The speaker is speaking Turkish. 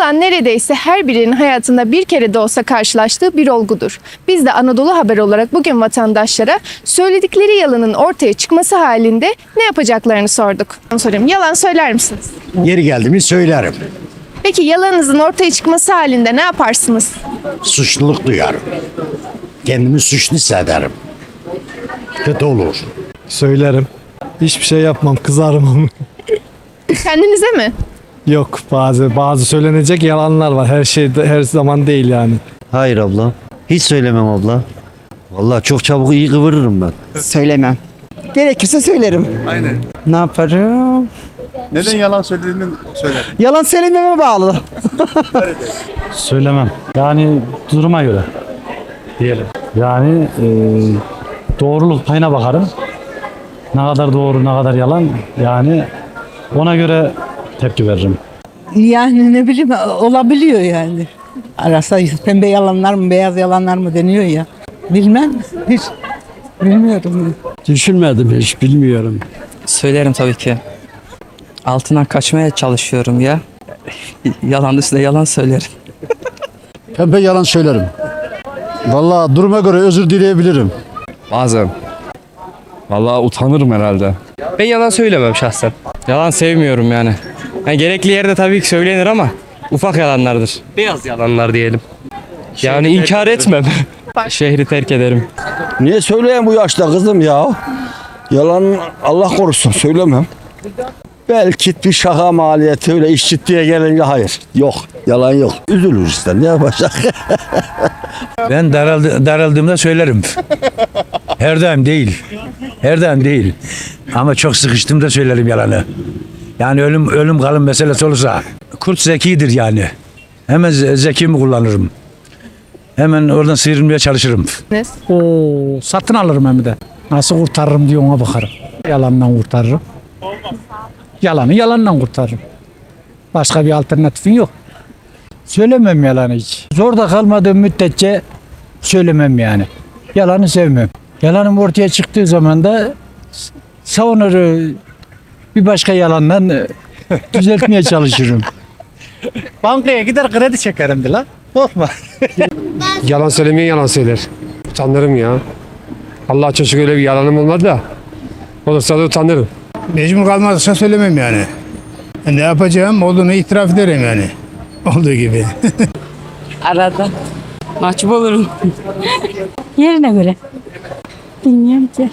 Yalan neredeyse her birinin hayatında bir kere de olsa karşılaştığı bir olgudur. Biz de Anadolu Haber olarak bugün vatandaşlara söyledikleri yalanın ortaya çıkması halinde ne yapacaklarını sorduk. Sorayım, yalan söyler misiniz? Yeri geldi mi söylerim. Peki yalanınızın ortaya çıkması halinde ne yaparsınız? Suçluluk duyarım. Kendimi suçlu hissederim. Kötü olur. Söylerim. Hiçbir şey yapmam, kızarım. Kendinize mi? Yok bazı bazı söylenecek yalanlar var. Her şey her zaman değil yani. Hayır abla. Hiç söylemem abla. Vallahi çok çabuk iyi kıvırırım ben. Söylemem. Gerekirse söylerim. Aynen. Ne yaparım? Neden yalan söylediğini söyler. Yalan söylememe bağlı. Söylemem. Yani duruma göre diyelim. Yani e, doğruluk payına bakarım. Ne kadar doğru ne kadar yalan yani ona göre tepki veririm. Yani ne bileyim olabiliyor yani. Arasa pembe yalanlar mı beyaz yalanlar mı deniyor ya. Bilmem hiç bilmiyorum. Düşünmedim hiç bilmiyorum. Söylerim tabii ki. Altından kaçmaya çalışıyorum ya. Yalan üstüne yalan söylerim. Pembe yalan söylerim. Vallahi duruma göre özür dileyebilirim. Bazen. Vallahi utanırım herhalde. Ben yalan söylemem şahsen. Yalan sevmiyorum yani. Yani. Gerekli yerde tabii ki söylenir ama ufak yalanlardır. Beyaz yalanlar diyelim. Yani inkar etmem. Şehri terk ederim. Niye söyleyeyim bu yaşta kızım ya? Yalan Allah korusun söylemem. Belki bir şaka maliyeti öyle iş ciddiye gelince hayır. Yok. Yalan yok. Üzülür işte ne yapacak? Ben daraldı, daraldığımda söylerim. Her daim değil. Her daim değil. Ama çok sıkıştığımda söylerim yalanı. Yani ölüm ölüm kalım meselesi olursa kurt zekidir yani. Hemen ze- zekimi kullanırım. Hemen oradan sıyrılmaya çalışırım. Oo, satın alırım hem de. Nasıl kurtarırım diye ona bakarım. Yalandan kurtarırım. Yalanı yalandan kurtarırım. Başka bir alternatifin yok. Söylemem yalanı hiç. Zorda kalmadığım müddetçe söylemem yani. Yalanı sevmem. Yalanım ortaya çıktığı zaman da savunur bir başka yalandan e, düzeltmeye çalışırım. Bankaya gider kredi çekerim de lan. Korkma. Yalan söylemeyen yalan söyler. Utanırım ya. Allah şükür öyle bir yalanım olmadı da. Olursa da utanırım. Mecbur kalmazsa söylemem yani. E, Ne yapacağım olduğunu itiraf ederim yani. Olduğu gibi. Arada. Mahcup olurum. Yerine göre. Bilmiyorum ki.